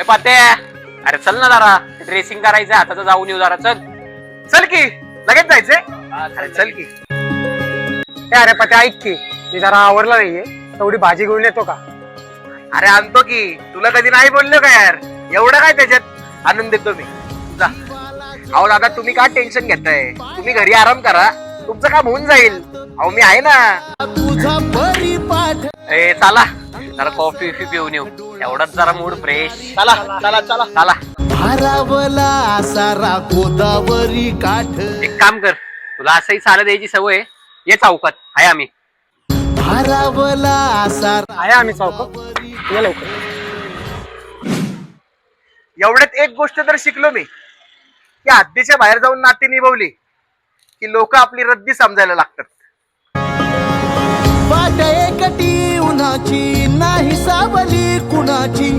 ए पाते अरे चल ना जरा ड्रेसिंग करायचं आता जाऊन येऊ जरा चल. चल की लगेच जायचंय? अरे चल की. ए अरे पते ऐक की मी जरा आवरला नाहीये तेवढी भाजी घेऊन येतो का? अरे आणतो की तुला कधी नाही बोललो का यार? एवढं काय त्याच्यात? आणून देतो मी. जा. अहो दादा तुम्ही का टेन्शन घेताय? तुम्ही घरी आराम करा तुमचं काम होऊन जाईल. अहो मी आहे ना. तुझा परिपाठ. ए चला. जरा कॉफी विफी पिऊन येऊ. एवढाच जरा मूड फ्रेश चला चला चला. चला. भारावला सारा गोदावरी काठ. एक काम कर तुला असंही चालत यायची सवय आहे. ये चौकात आहे आम्ही. भारावला सारा आहे आम्ही चौक ये लवकर. एवढ्यात एक गोष्ट तर शिकलो मी की हद्दीच्या बाहेर जाऊन नाती निभवली की लोक आपली रद्दी समजायला लागतात. वाट कुणाची नाही सावली कुणाची